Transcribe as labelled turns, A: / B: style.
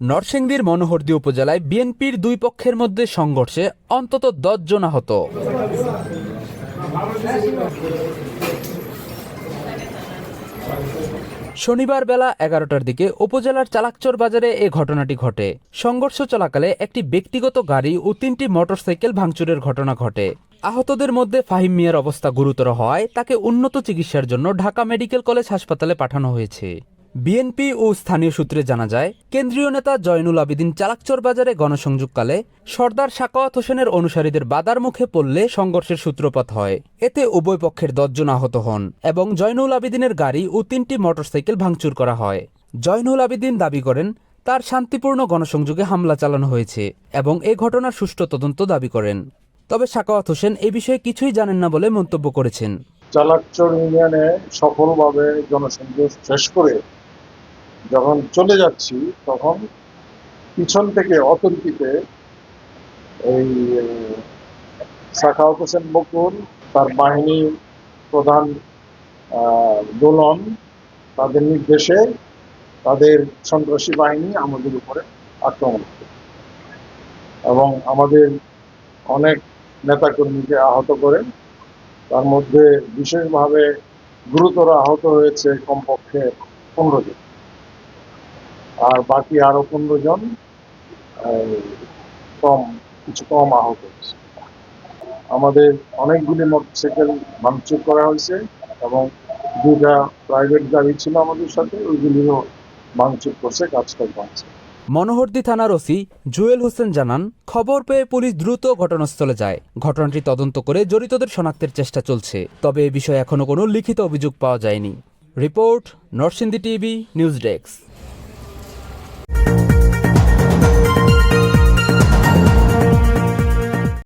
A: নরসিংদীর মনোহরদী উপজেলায় বিএনপির দুই পক্ষের মধ্যে সংঘর্ষে অন্তত দশ জন আহত। শনিবার বেলা এগারোটার দিকে উপজেলার চালাকচর বাজারে এ ঘটনাটি ঘটে। সংঘর্ষ চলাকালে একটি ব্যক্তিগত গাড়ি ও তিনটি মোটরসাইকেল ভাঙচুরের ঘটনা ঘটে। আহতদের মধ্যে ফাহিম মিয়ার অবস্থা গুরুতর হওয়ায় তাকে উন্নত চিকিৎসার জন্য ঢাকা মেডিকেল কলেজ হাসপাতালে পাঠানো হয়েছে। বিএনপি ও স্থানীয় সূত্রে জানা যায়, কেন্দ্রীয় নেতা জয়নুল আবেদিন চালাকচর বাজারে গণসংযোগকালে সর্দার সাকাওয়াত হোসেনের অনুসারীদের বাদার মুখে পড়লে সংঘর্ষের সূত্রপাত হয়। এতে উভয় পক্ষের দশজন আহত হন এবং জয়নুল আবেদিনের গাড়ি ও তিনটি মোটরসাইকেল ভাঙচুর করা হয়। জয়নুল আবেদিন দাবি করেন, তার শান্তিপূর্ণ গণসংযোগে হামলা চালানো হয়েছে এবং এ ঘটনার সুষ্ঠু তদন্ত দাবি করেন। তবে সাকাওয়াত হোসেন এ বিষয়ে কিছুই জানেন না বলে মন্তব্য করেছেন।
B: চালাকচর ইউনিয়নে সফলভাবে জনসংযোগ শেষ করে যখন চলে যাচ্ছি, তখন পিছন থেকে অতর্কিতে এই সাখাওয়াত হোসেন বকুল, তার বাহিনী প্রধান দোলন, তাদের নির্দেশে তাদের সন্ত্রাসী বাহিনী আমাদের উপরে আক্রমণ করে। এবং আমাদের অনেক নেতাকর্মীকে আহত করে, তার মধ্যে বিশেষভাবে গুরুতর আহত হয়েছে কমপক্ষে পনেরো জন। আর বাকি আরও পনেরো জন কম, কিছু কম আহত হয়েছে। আমাদের অনেকগুলি মোটরসাইকেল ভাঙচুর করা হয়েছে এবং দুটা প্রাইভেট গাড়ি ছিল আমাদের সাথে ওইগুলিও ভাঙচুর করছে কাজটা করছে
A: মনোহরদী থানার ওসি জুয়েল হোসেন জানান, খবর পেয়ে পুলিশ দ্রুত ঘটনাস্থলে যায়। ঘটনাটি তদন্ত করে জড়িতদের শনাক্তের চেষ্টা চলছে, তবে এ বিষয়ে এখনও কোনো লিখিত অভিযোগ পাওয়া যায়নি। Report Narsingdi TV, news desk.